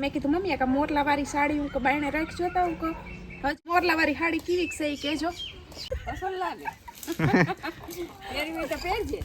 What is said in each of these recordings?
મેં કીધું મમ્મી કે મોરલા વાળી સાડી હું કે બાયણે રાખજો તો હું કે હજ મોરલા વાળી સાડી કેવી છે એ કહેજો. પસંદ લાગે. એની તો પહેરજે.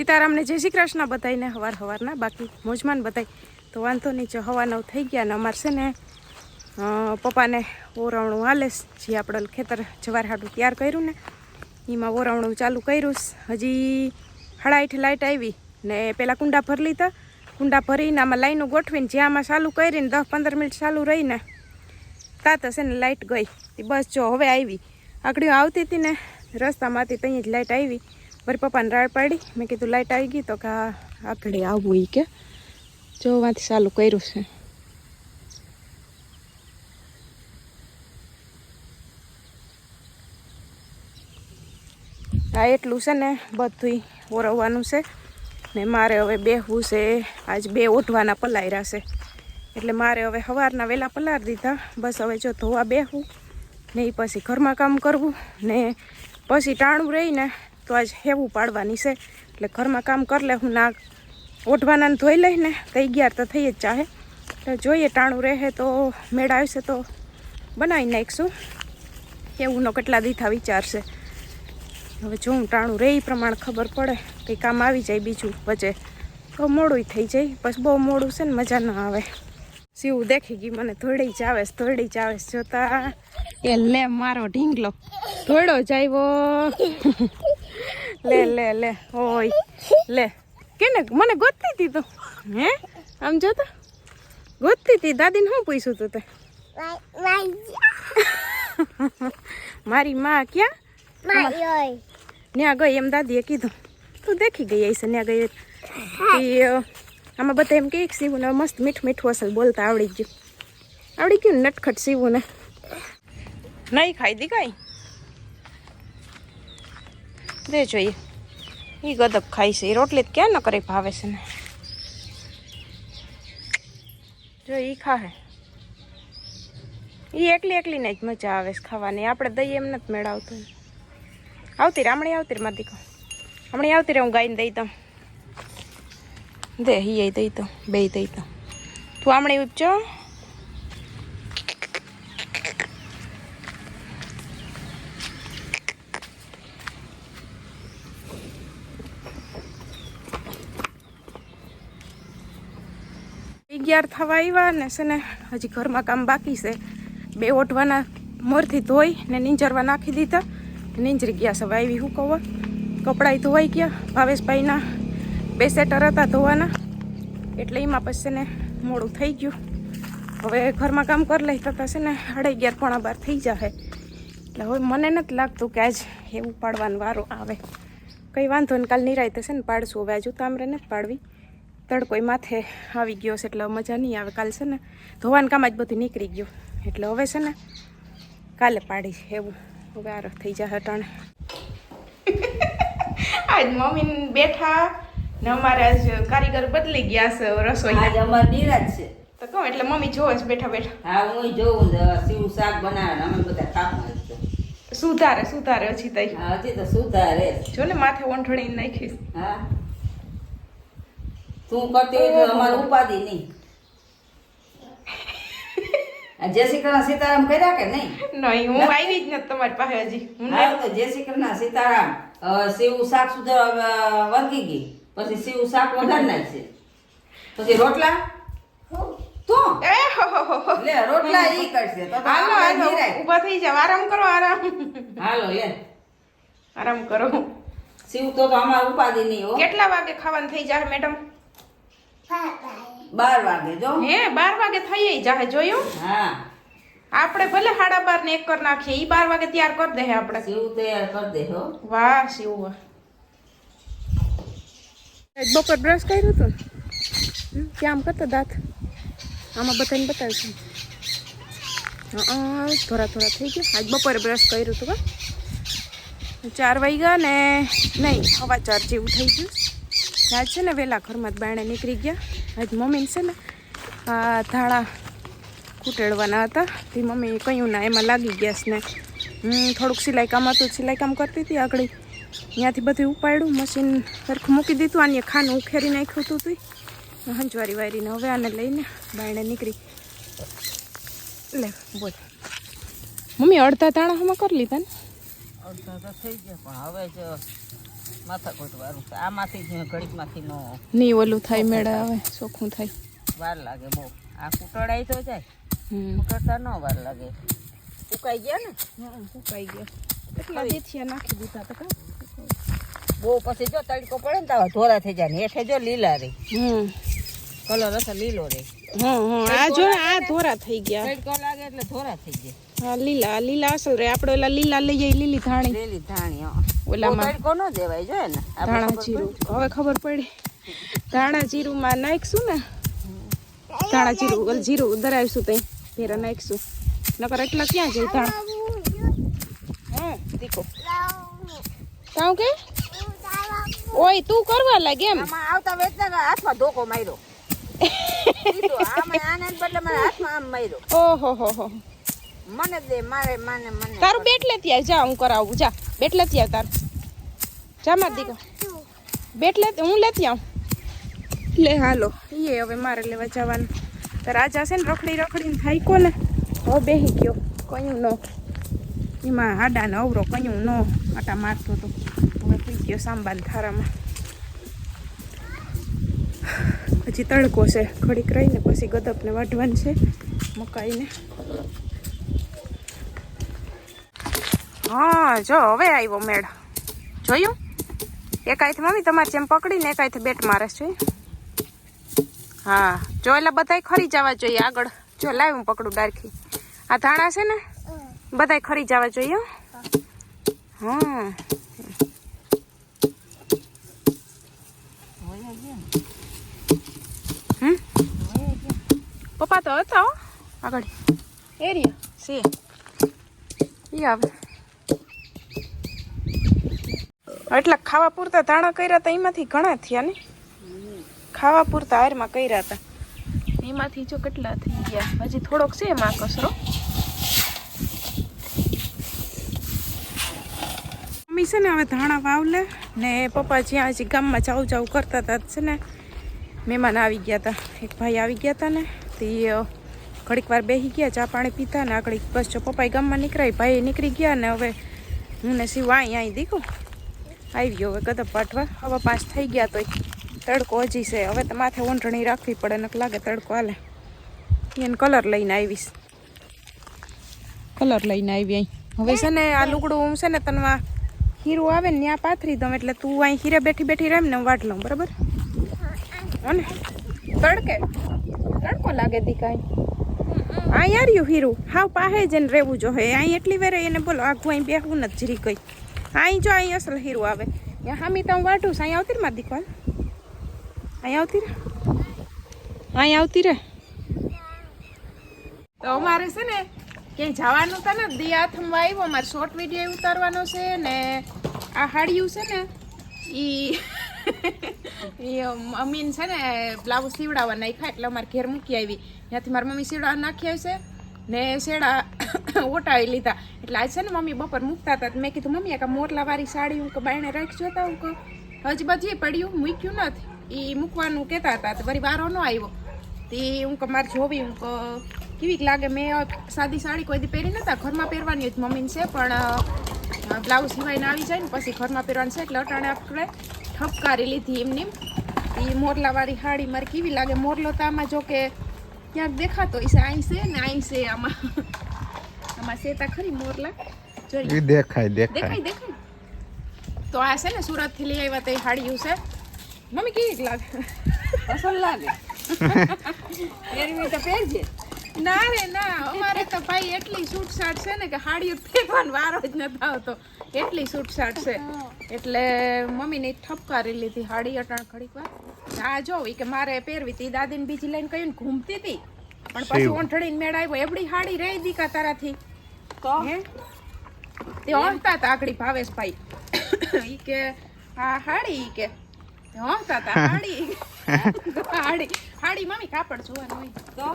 સીતારામને જય શ્રી કૃષ્ણ બધાઈને હવાર હવારના, બાકી મોજમાન બધાય. તો વાંધો નહીં, જો હવા થઈ ગયા ને અમારે છે ને પપ્પાને ઓરવણું હાલે જે આપણે ખેતર જવાર હાડું તૈયાર કર્યું ને, એમાં ઓરવણું ચાલુ કર્યું હજી હળાઈઠ લાઇટ આવી ને પેલા કુંડા ભરી લીધા. કુંડા ભરીને આમાં લાઈનો ગોઠવીને જ્યાં આમાં ચાલુ કરીને દસ પંદર મિનિટ ચાલુ રહીને તાત હશે ને લાઇટ ગઈ. બસ જો હવે આવી. આકડીઓ આવતી હતી ને, રસ્તામાંથી ત્યાં જ લાઇટ આવી. વળી પપ્પાને રાડ પાડી. મેં કીધું લાઇટ આવી ગઈ તો કે આગળ આવવું એ કે. જોવાથી ચાલુ કર્યું છે. આ એટલું છે ને બધું ઓરવવાનું છે. ને મારે હવે બેહવું છે. આજ બે ઓઢવાના પલાયરા છે. એટલે મારે હવે સવારના વહેલા પલાર દીધા. બસ હવે જો ધોવા બેહવું ને એ પછી ઘરમાં કામ કરવું ને પછી ટાણું રહીને તો આજ હેવું પાડવાની છે. એટલે ઘરમાં કામ કરી લે, હું ના ઓઢવાના ધોઈ લઈને તો અગિયાર તો થઈ જ ચાહે એટલે જોઈએ ટાણું રહે તો મેળ આવશે તો બનાવી નાખીશું. એવુંનો કેટલા દીથા વિચારશે હવે જો હું ટાણું રહે એ પ્રમાણે ખબર પડે, કંઈ કામ આવી જાય બીજું વચ્ચે. તો મોડું થઈ જાય પછી બહુ મોડું છે ને મજા ન આવે. સીવું દેખી ગઈ મને થોડી જ આવે થોડી જ આવે જોતા. એ લે મારો ઢીંગલો થોડો જ આવ્યો. લે લે લે ઓય લે. કેને મને ગોતતી હતી તો. હે? આમ જોતો ગોતતી હતી દાદીને શું પૂછ્યું તું તે? મારી માં ક્યાં? ત્યાં ગઈ એમ દાદીએ કીધું. તું દેખી ગઈ હશે ત્યાં ગઈ. આમાં બધા એમ કે સીવું ને મસ્ત મીઠું મીઠું અસલ બોલતા આવડી ગયું. આવડી ગયું ને નટખટ સીવું ને નહીં ખાઈ દી કાંઈ? દે જોઈએ. એ ગદક ખાઈ છે. એ રોટલી તો ક્યાં ન કરી ભાવે છે ને? જો એ ખાહે. એ એકલી એકલીને જ મજા આવે છે ખાવાની. આપણે દઈએ એમ નથી મેળવતું. આવતી રે હમણાં આવતી રે મારી દીકરો. હમણાં આવતી રે, હું ગાઈને દઈ દઉં. દે હિય દઈ દઉં, બે દઈ દઉં. તું હમણાં ઉપજો. અગિયાર થવા આવ્યા ને છે ને હજી ઘરમાં કામ બાકી છે. બે ઓઢવાના મોરથી ધોઈ ને નીંજરવા નાખી દીધા. નીંજરી ગયા છે વાવી શું કહો કપડાં ધોવાઈ ગયા. ભાવેશભાઈના બે સેટર હતા ધોવાના. એટલે એમાં પછી ને મોડું થઈ ગયું. હવે ઘરમાં કામ કરી લેતા હતા છે ને સાડા અગિયાર પોણા બાર થઈ જશે એટલે હવે મને નથી લાગતું કે આજ એવું પાડવાનો વારો આવે. કંઈ વાંધો ને કાલ નિરાય થશે ને પાડશું. હવે આજુ તામરે નથી પાડવી. તડકોય માથે આવી ગયો છે એટલે મજા નહીં આવે. કાલ છે ને ધોવાનું કામ જ બધું નીકળી ગયું. એટલે હવે છે ને કાલે પાડી એવું. હવે આરો થઈ જાય હટાણે આજ મમ્મી બેઠા ને અમારે આજ કારીગર બદલી ગયા છે રસોઈ આજ અમાર નિરાજ છે. તો કહું એટલે મમ્મી જોવે છે બેઠા બેઠા. હા હું જોઉં છું, સીવું શાક બનાવે અમે બધા કાપમાં સુધારે સુધારે હજી તઈ. હા હજી તો સુધારે જો. ને માથે ઓંઠળી નાખીશ હા. તું કરતી હોય તો અમારે ઉપાધિ નહીં. જય શ્રી કૃષ્ણ સીતારામ કર્યા કે નહીં? નહીં હું આવી જ નથી તમારી પાસે હજી. હું તો જય શ્રી કૃષ્ણ સીતારામ. અ, શાક સુધર વર્ગી ગઈ. પછી સીવું શાક વઘાર નાખશે. પછી રોટલા? તું? એ હો હો. લે રોટલા ઈ કરશે. તો હાલો હાલો ઊભા થઈ જાવ આરામ કરો આરામ. હાલો લે. આરામ કરો. શિવ તો તો અમાર ઉપાધિ નહીં હો. કેટલા વાગે ખાવાનું થઈ જાય મેડમ? બાર વાગે જો. હે બાર વાગે થઈ જાય જોયું? હા. આપણે ભલે સાડા બાર ને એક કરી નાખીએ ઈ બાર વાગે તૈયાર કરી દે આપણે. શિવ તૈયાર કરી દે હો. વાહ શિવ બપોર બ્રશ કર્યું હતું ક્યાં કરતો દાંત? આમાં બધાને બતાવ્યું હા થોડા થોડા થઈ ગયા. આજ બપોરે બ્રશ કર્યું હતું ચાર વાગ્યા ને નહીં હવા ચાર જેવું થઈ ગયું. આજ છે ને વહેલા ઘરમાં જ બાણે નીકળી ગયા. આજ મમ્મીને છે ને, આ ધાણા કૂટેડવાના હતા. તે મમ્મી કહ્યું ના, એમાં લાગી ગયા છે ને. હું થોડુંક સિલાઈ કામ હતું, સિલાઈ કામ કરતી હતી આગળ. ત્યાંથી બધું ઉપાડ્યું, મશીન સરખું મૂકી દીધું, આની ખાનું ઉખેરી નાખ્યું હતું તું. હંજવારી વારીને હવે આને લઈને બાયણે નીકળી. લે, બોલ. મમ્મી, અડધા તાણા હમણાં કરી લીધા ને? અડધા થઈ ગયા, પણ હવે જ માથા કોટ વાળું છે. આમાંથી જ ઘડીકમાંથી નો નહીં ઓલું થાય મેળા આવે ચોખ્ખું થાય. વાર લાગે બહુ. આ કૂટડાઈ તો જાય. કૂટડતા ન વાર લાગે. ઉકાઈ ગયા ને? સુકાઈ ગયા. એટલા દેથિયા નાખી દીધા તો બહુ પછી જો તડકો પડે ને તો ધોરા થઈ જાય ને. હેઠે જો લીલા રે. હમ. કલર હશે લીલો રે. હા હા આ જો આ ધોરા થઈ ગયા. તડકો લાગે એટલે ધોરા થઈ ગયા. હા લીલા લીલા અસલ રે. આપણે ઓલા લીલા લઈ જઈ લીલી ધાણી. લીલી ધાણી. ઓલામાં તડકો દેવાય જો ને ધાણા જીરું. હવે ખબર પડી. ધાણા જીરું માં નાખશું ને? ધાણા જીરું જીરું ધરાવીશું તઈ. ભેરા નાખીશું. નકર એટલા ક્યાં જઈ ધાણા? હા દીકો કાઉ કે? ઓય તું કરવા લાગે એમ. આવતા વેચના હાથમાં ધોકો માર્યો. ઓહો હો હો. મને દે મારે માને મને. તારું બેટલે ત્યાં જા હું કરાવું. જા બેટલે ત્યાં તાર. જા માર દીકો બેટલે હું લેતી આવ. લે હાલો. એ હવે મારે લેવા જવાનું. તો રાજા છે ને રખડી રખડીને થાય કોને હવે બેહી ગયો. કયું ન. એમાં હાડા ને અવરો કયું ન. આટા મારતો હતો હવે થઈ ગયો સાંબાન થારામાં પછી તડકો છે. ઘડીક રહીને પછી ગદપને વાઢવાનું છે મકાઈને. હા જો હવે આવ્યો મેળ. જોયું? એકાઈથી મમ્મી તમારે જેમ પકડીને એકાઈથી બેટ મારે છે. હા જો એટલે બધાય ખરી જવા જોઈએ આગળ. જો લાવ હું પકડું ડારખી આ ધાણા છે ને? બધાય ખરી જવા જોઈએ હો. હા વયા ગયા ને. હમ વયા ગયા. પપ્પા તો હતા આગળ. એરિયા. છે. ઈ આવે. એટલા ખાવા પૂરતા ધાણા કર્યા હતા એમાંથી ઘણા થયા ને? ખાવા પૂરતા હારમાં કર્યા હતા એમાંથી જો કેટલા થઈ ગયા? હજી થોડોક છે એમાં કસરો મમ્મી છે ને હવે ધાણા વાવલે ને પપ્પા જ્યાં હજી ગામમાં ચાવ ચાવ કરતા હતા છે ને. મહેમાન આવી ગયા હતા એક ભાઈ આવી ગયા હતા ને. તે ઘડીક વાર બેસી ગયા, ચા પાણી પીતા ને આગળ બસ જો પપ્પાએ ગામમાં નીકળાય, ભાઈ નીકળી ગયા ને હવે હું ને શિવ અહીં અહીં દીકું આવી હવે કદમ પાઠવા. હવે પાંચ થઈ ગયા તોય તડકો હજી છે. હવે તો માથે ઊંઢણી રાખવી પડે નક લાગે તડકો હાલે. એને કલર લઈને આવીશ. કલર લઈને આવી અહીં હવે છે ને આ લુગડું હું છે ને તને હીરું આવે ને ત્યાં પાથરી દઉં એટલે તું અહીં હીરે બેઠી બેઠી રેમ ને હું વાટ લઉં, બરાબર? અને તડકે. તડકો લાગે દીકાઈ આ યુ હીરું. હાવ પાહે જઈને રહેવું જો હે. અહીં એટલી વેરે એને બોલો આખું અહીં બેહવું નથી જીરી કઈ. અહીં જો અહીં અસલ હીરુ આવે. ત્યાં હામી તો હું વાટું છું. અહીં આવતી રે મારી દીકવા અહીં આવતી રે? અહીં આવતી રે? તો અમારે છે ને ક્યાંય જવાનું તો ને દી હાથમાં આવ્યો. અમારે શોર્ટ વીડિયો ઉતારવાનો છે ને આ હાડિયું છે ને ઈ ઈ મમ્મીને છે ને બ્લાઉઝ સીવડાવવા નાખ્યા એટલે અમારે ઘેર મૂકી આવી ત્યાંથી મારી મમ્મી સીવડાવવા નાખી આવશે ને શેડા ઓટાવી લીધા એટલે આજ છે ને મમ્મી બપોર મૂકતા હતા મેં કીધું મમ્મી આ મોરલા વાળી સાડી હું કે બાયણે રાખજો તા હું કહું હજી બધી પડ્યું મૂક્યું નથી એ મૂકવાનું કહેતા હતા તો વળી વારો ન આવ્યો તે હું કે મારે જોવી હું કેવીક લાગે મેં સાદી સાડી કોઈ દી પહેરી નતા ઘરમાં પહેરવાની જ મમ્મીને છે પણ બ્લાઉઝ સિવાયને આવી જાય ને પછી ઘરમાં પહેરવાનું છે એટલે અટાણે આપણે ઠપકારી લીધી એમની. એ મોરલાવાળી સાડી મારે કેવી લાગે? મોરલો તો આમાં જો કે ક્યાંક દેખાતો હશે અહીં છે ને અહીં છે આમાં. આમાં સેતા ખરી મોરલા. જોઈ. દેખાય દેખાય. દેખાય તો આ છે ને સુરતથી લઈ આવ્યા તો એ હાડિયું છે. મમ્મી કેવી લાગે? અસલ લાગે. એની તો પહેરજે. ના રે ના. અમારે તો ભાઈ એટલી છૂટછાટ છે ને કે હાડીઓ પહેરવાનો વારો જ નથી આવતો. એટલી છૂટછાટ છે. એટલે મમ્મીને ઠપકારી લીધી હાડી અટાણ ઘડીક વાર. આ જો કે મારે પહેરવી હતી. દાદીને બીજી લઈને કહ્યું ને ઘૂમતી હતી. પણ પછી શિવ. ઓંઠડીને મેળ આવ્યો એવડી હાડી રહી દીકા તારાથી. તો? હે? તે ઓણતા હતા આગળી ભાવેશભાઈ. ઈ કે આ હાડી કે. હોંતા હતા હાડી હાડી હાડી મમ્મી કાપડ જોવાનું હોય. તો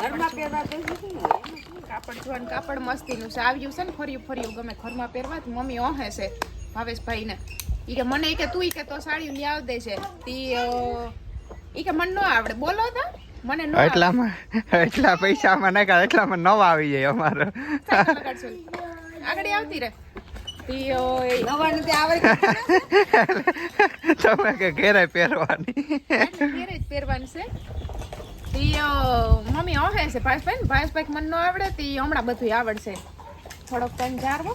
ઘરમાં પહેરવા પહેરવી છે ને એમાં? શું? કાપડ જોવાનું કાપડ મસ્તીનું છે. આવ્યું છે ને ફર્યું ફર્યું ગમે ઘરમાં પહેરવા મમ્મી ઓહે છે ભાવેશભાઈ ને ઈ કે મને કે તું કે તો સાડી લઈ આવ દે છે. તી ઈ કે મને ન આવડે. બોલો તો. મને ન એટલામાં એટલા પૈસામાં નાખ્યા એટલામાં નવા આવી જાય અમારો. આગળ આવતી રે તમે કે ઘેરે પહેરવાની. ઘેરે જ પહેરવાની છે. તી મમ્મી ઓહે છે ભાઈ ભાઈ મને ન આવડે તી હમણાં બધું આવડશે. થોડોક ટાઈમ જારવો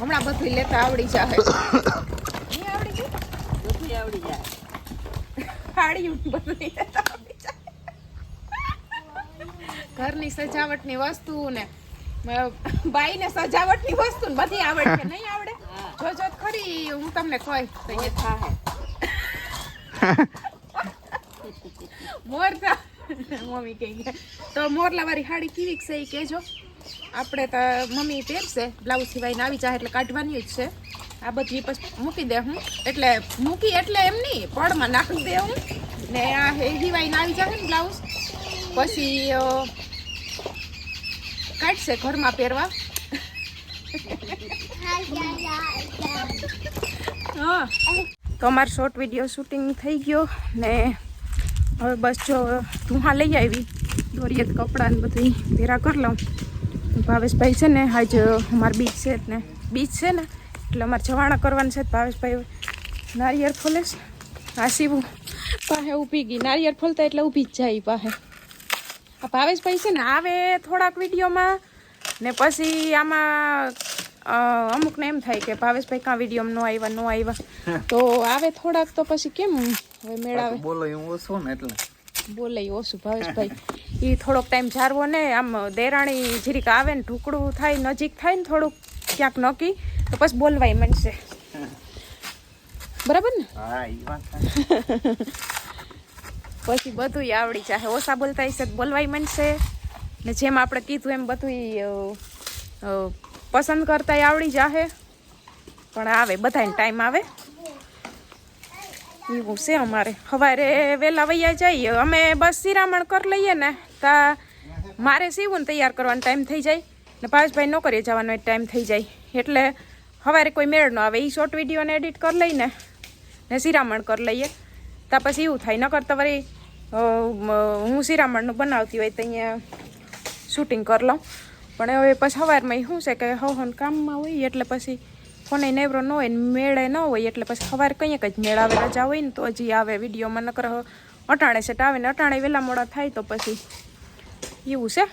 હમણાં બધું લેતા આવડી જાય નહીં આવડી ગયું? બધું આવડી જાય. ફાડ્યું બધું લેતા આવડી જાય. ઘરની સજાવટની વસ્તુ ને બાઈને સજાવટની વસ્તુ ને બધી આવડે કે નહીં આવડે. જોજો ખરી હું તમને કહી તો થાહે. મોરતા મમ્મી કહી તો મોરલા વાળી હાડી કેવી છે એ કહેજો. આપણે તો મમ્મી પહેરશે બ્લાઉઝ સિવાયને આવી જાય એટલે કાઢવાની જ છે. આ બધી પછી મૂકી દે હું. એટલે મૂકી એટલે એમ નહીં પડમાં નાખી દે હું. ને આ એ સિવાયને આવી જાય ને બ્લાઉઝ. પછી કાઢશે ઘરમાં પહેરવા. તો અમારો શોર્ટ વીડિયો શૂટિંગ થઈ ગયો ને હવે બસ જો ધુહા લઈ આવી. દોરીએ કપડાં ને બધી ભેરા કરી લઉં. ભાવેશભાઈ છે ને આજ અમારે બીચ છે ને બીચ છે ને એટલે અમારે જવાણા કરવાનું છે ભાવેશભાઈ નારિયેળ ફોલે આ શિવું પાસે ઊભી ગઈ. નારિયેળ ફોલતા એટલે ઊભી જ જાય પાસે. આ ભાવેશભાઈ છે ને આવે થોડાક વિડીયોમાં. ને પછી આમાં અમુકને એમ થાય કે ભાવેશભાઈ કાં વીડિયો ન આવ્યા ન આવ્યા તો આવે થોડાક તો પછી કેમ હવે મેળાવે? બોલો હું ઓછો ને એટલે. બોલે ઓછું ભાવેશભાઈ. એ થોડોક ટાઈમ જારવો ને આમ દેરાણી જીરીક આવે ને ઢુકડું થાય નજીક થાય ને થોડુંક ક્યાંક નક્કી તો પછી બોલવાય મનશે બરાબર ને? પછી બધું આવડી જાય ઓછા બોલતા હશે બોલવાય મનશે ને જેમ આપણે કીધું એમ બધું પસંદ કરતા આવડી જાહે. પણ આવે બધાને ટાઈમ આવે. એવું છે અમારે. સવારે વહેલા વૈયા જઈએ. અમે બસ શિરામણ કરી લઈએ ને, તા મારે સીવું ને તૈયાર કરવાનો ટાઈમ થઈ જાય. ને ભાવેશભાઈ નોકરીએ જવાનો ટાઈમ થઈ જાય. એટલે સવારે કોઈ મેળ ન આવે. એ શોર્ટ વિડીયોને એડિટ કરી લઈને ને શિરામણ કરી લઈએ. તા પછી એવું થાય. નકર તો વળી હું શિરામણનું બનાવતી હોય તો અહીંયા શૂટિંગ કરી લઉં. પણ હવે પછી સવારમાં શું છે કે હવન કામમાં હોય એટલે પછી ફોને નેવરો ન હોય મેળે ન હોય એટલે પછી સવારે કંઈક જ મેળ આવે રજા હોય ને તો હજી આવે વિડીયોમાં નકર અટાણે સેટ આવે ને અટાણે વહેલા મોડા થાય તો પછી એવું છે.